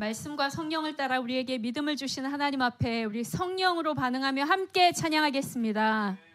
말씀과 성령을 따라 우리에게 믿음을 주시는 하나님 앞에 우리 성령으로 반응하며 함께 찬양하겠습니다.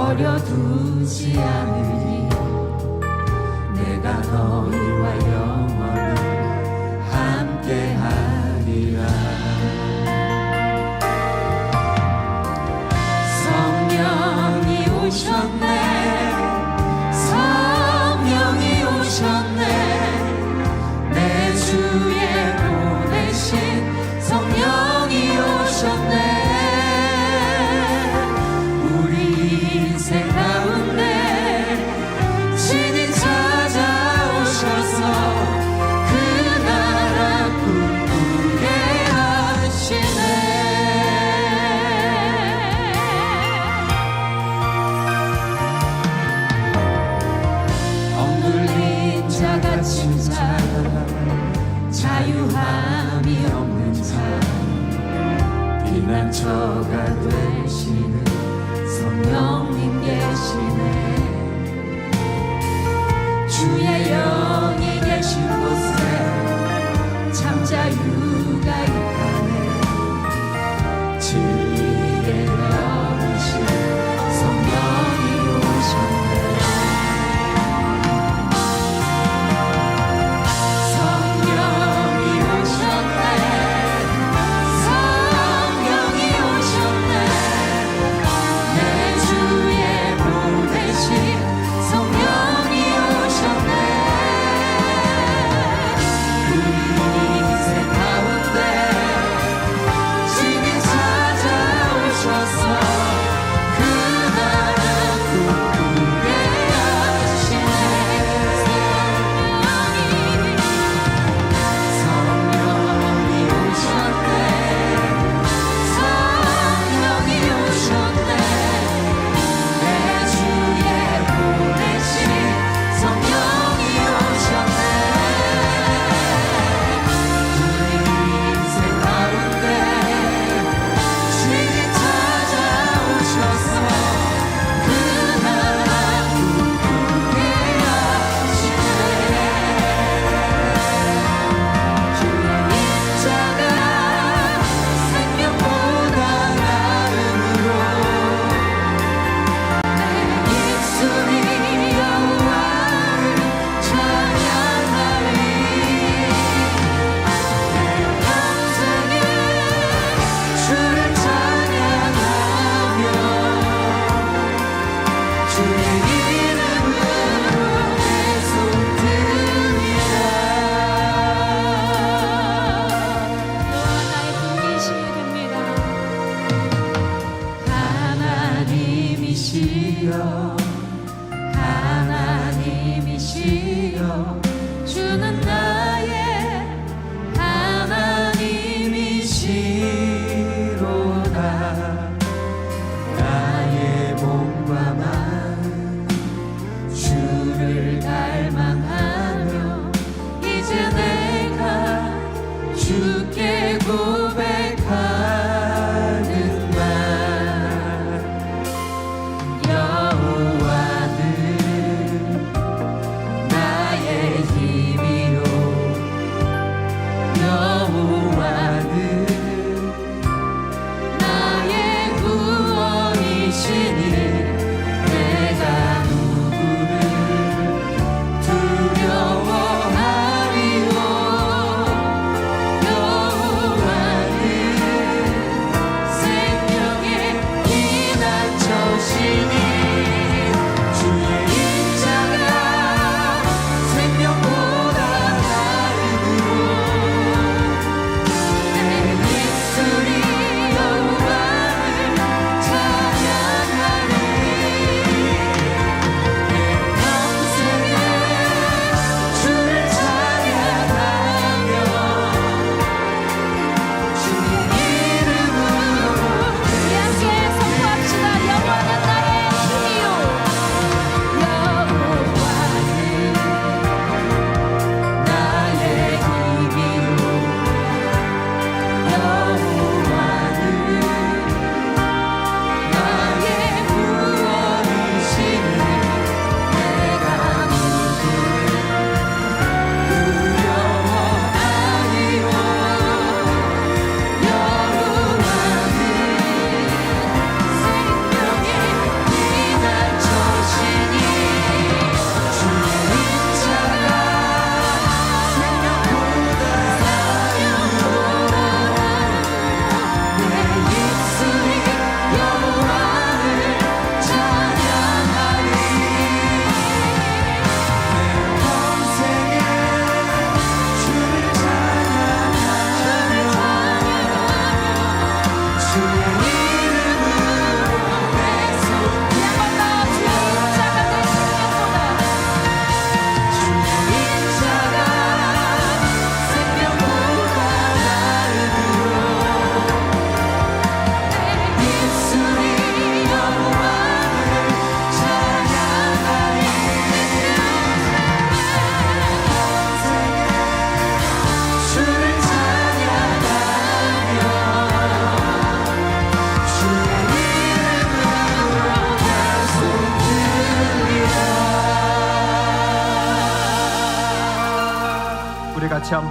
버려두지 않으니 내가 너희와 영원히 함께하리라. 성령이 오셨네. 상처가 되시는 성령님 계시네. 주의 영이 계신 곳에 참 자유가 있다네.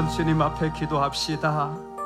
한번 주님 앞에 기도합시다.